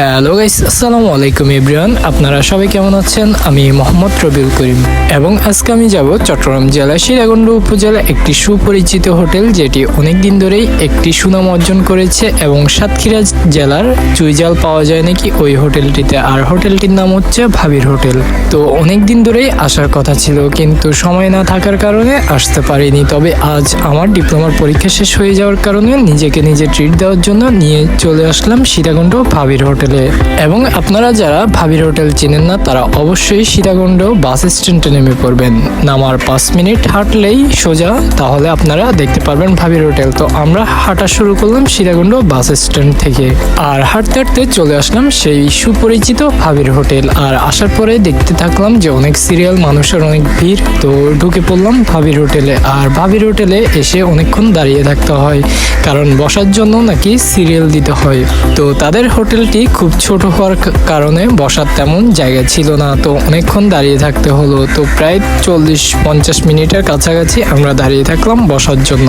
Hello guys আসসালামু আলাইকুম everyone আপনারা সবাই কেমন আছেন? আমি মোহাম্মদ রবিউল করিম। এবং আজকে আমি যাব চট্টগ্রাম জেলা শিরাগন্ড উপজেলা একটি সুপরিচিত হোটেল, যেটি অনেক দিন ধরেই একটি সুনাম অর্জন করেছে এবং সাতক্ষীরা জেলার চুইজাল পাওয়া যায় নাকি ওই হোটেলটিতে। আর হোটেলটির নাম হচ্ছে ভাবির হোটেল। তো অনেক দিন ধরেই আসার কথা ছিল, কিন্তু সময় না থাকার কারণে আসতে পারিনি। তবে আজ আমার ডিপ্লোমার পরীক্ষা শেষ হয়ে যাওয়ার কারণে নিজেকে নিজে ট্রিট দেওয়ার জন্য নিয়ে চলে আসলাম সীতাকুণ্ড ভাবির হোটেলে। এবং আপনারা যারা ভাবির হোটেল চেনেন না, তারা অবশ্যই সীতাকুণ্ড বাস স্ট্যান্ডে নেমে পড়বেন। নামার পাঁচ মিনিট হাঁটলেই সোজা, তাহলে আপনারা দেখতে পারবেন ভাবির হোটেল। তো আমরা হাঁটা শুরু করলাম সীতাকুণ্ড বাস স্ট্যান্ড থেকে। আর হাঁটতে হাঁটতে চলে আসলাম সেই সুপরিচিত ভাবির হোটেল। আর আসার পরে দেখতে থাকলাম যে অনেক সিরিয়াল, মানুষের অনেক ভিড়, তো ঢুকে পড়লাম ভাবির হোটেলে। আর ভাবির হোটেলে এসে অনেকক্ষণ দাঁড়িয়ে থাকতে হয়, কারণ বসার জন্য নাকি সিরিয়াল দিতে হয়। তো তাদের হোটেলটি খুব ছোট হওয়ার কারণে বসার তেমন জায়গা ছিল না। তো অনেকক্ষণ দাঁড়িয়ে থাকতে হলো। তো প্রায় চল্লিশ পঞ্চাশ মিনিটের কাছাকাছি আমরা দাঁড়িয়ে থাকলাম বসার জন্য।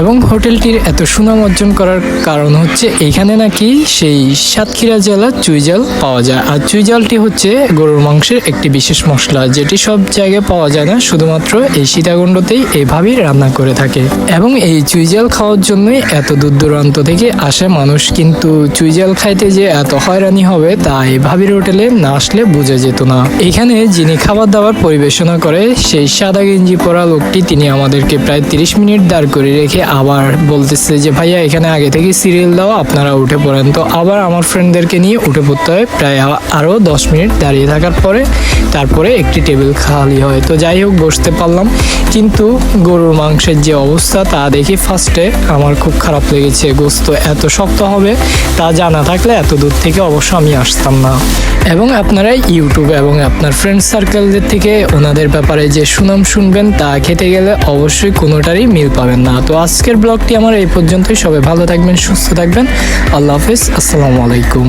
এবং হোটেলটির এত সুনাম অর্জন করার কারণ হচ্ছে এখানে নাকি সেই সাতক্ষীরা জেলার চুইজাল পাওয়া যায়। আর চুইজালটি হচ্ছে গরুর মাংসের একটি বিশেষ মশলা, যেটি সব জায়গায় পাওয়া যায় না। শুধুমাত্র এই সীতাকুণ্ডতেই এভাবেই রান্না করে থাকে। এবং এই চুইজাল খাওয়ার জন্যই এত দূর দূরান্ত থেকে আসে মানুষ। কিন্তু চুইজাল খাইতে যে এত হয়রানি হবে তা এই ভাবির হোটেলে না আসলে বোঝা যেত না। এখানে যিনি খাবার দাবার পরিবেশনা করে, সেই সাদা গেঞ্জি পরা লোকটি তিনি আমাদেরকে প্রায় তিরিশ মিনিট দাঁড় করে রেখে আবার বলতেছে যে, ভাইয়া, এখানে আগে থেকে সিরিয়াল দাও, আপনারা উঠে পড়েন। তো আবার আমার ফ্রেন্ডদেরকে নিয়ে উঠে পড়তে হয়, প্রায় আরও দশ মিনিট দাঁড়িয়ে থাকার পরে তারপরে একটি টেবিল খালি হয়। তো যাই হোক, বসতে পারলাম। কিন্তু গরুর মাংসের যে অবস্থা, তা দেখে ফার্স্টে আমার খুব খারাপ লেগেছে। গোস্ত এত শক্ত হবে, তা জানা থাকলে এত দূর থেকে অবশ্য আমি আসতাম না। এবং আপনারা ইউটিউব এবং আপনার ফ্রেন্ড সার্কেলদের থেকে ওনাদের ব্যাপারে যে সুনাম শুনবেন তা খেতে গেলে অবশ্যই কোনোটারই মিল পাবেন না। তো আজকের ব্লগটি আমার এই পর্যন্তই। সবাই ভালো থাকবেন, সুস্থ থাকবেন। আল্লাহ হাফিজ। আসসালামু আলাইকুম।